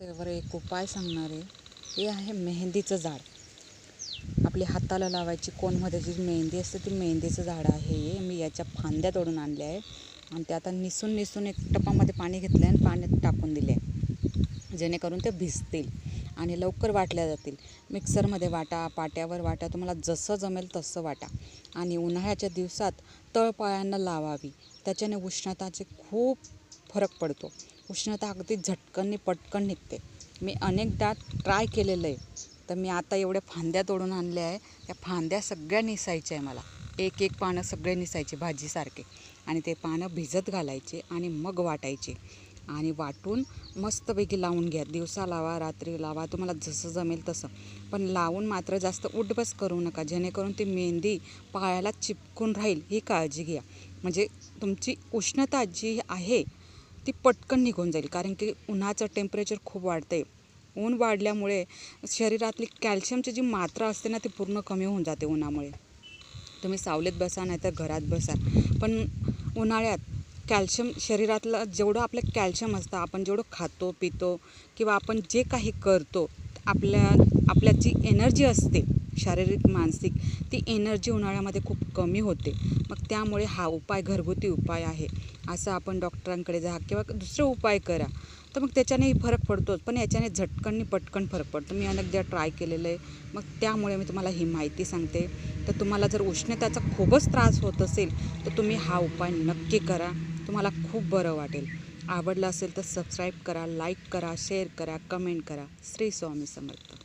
त्यावर एक उपाय सांगणार आहे. हे आहे मेहंदीचं झाड. आपली हाताला लावायची कोणमध्ये जी मेहंदी असते ती मेहंदीचं झाड आहे. मी याच्या फांद्या तोडून आणल्या आहे आणि ते आता निसून निसून एक टपामध्ये पाणी घेतलं आहे आणि पाण्यात टाकून दिले आहे जेणेकरून ते भिजतील आणि लवकर वाटल्या जातील. मिक्सरमध्ये वाटा पाट्यावर वाटा तुम्हाला जसं जमेल तसं वाटा. आणि उन्हाळ्याच्या दिवसात तळपाळ्यांना लावावी. त्याच्याने उष्णताचे खूप फरक पडतो. उष्णता अगदी झटकनने पटकन निघते. मी अनेकदा ट्राय केलेलं आहे तर मी आता एवढ्या फांद्या तोडून आणल्या आहे. त्या फांद्या सगळ्या निसायच्या आहे मला. एक एक पानं सगळे निसायचे भाजीसारखे. आणि ते पानं भिजत घालायचे आणि मग वाटायचे. आणि वाटून मस्तपैकी लावून घ्या. दिवसा लावा रात्री लावा. तुम्हाला जसं जमेल तसं. पण लावून मात्र जास्त उठबस करू नका. जेणेकरून ती मेहंदी पायाला चिपकून राहील. ही काळजी घ्या. म्हणजे तुमची उष्णता जी आहे ती पटकन निघून जाईल. कारण की उन्हाचं टेम्परेचर खूप वाढते ऊन वाढल्यामुळे शरीरातली कॅल्शियमची जी मात्रा असते ना ती पूर्ण कमी होऊन जाते उन्हामुळे. तुम्ही सावलीत बसा नाही तर घरात बसा पण उन्हाळ्यात कॅल्शियम शरीरातलं जेवढं आपलं कॅल्शियम असतं आपण जेवढं खातो पितो किंवा आपण जे काही करतो आपल्या आपल्या जी एनर्जी असते शारीरिक मानसिक ती एनर्जी उन्हाळ्यामध्ये खूप कमी होते. मग त्यामुळे हा उपाय घरगुती उपाय आहे असं आपण डॉक्टरांकडे जा किंवा दुसरे उपाय करा. तर मग त्याच्यानेही फरक पडतोच पण याच्याने झटकननी पटकन फरक पडतो. मी अनेकदा ट्राय केलेलं आहे मग त्यामुळे मी तुम्हाला ही माहिती सांगते. तर तुम्हाला जर उष्णतेचा खूपच त्रास होत असेल तर तुम्ही हा उपाय नक्की करा. तुम्हाला खूप बरं वाटेल. आवडलं असेल तर सबस्क्राईब करा लाईक करा शेअर करा कमेंट करा. श्री स्वामी समर्थ.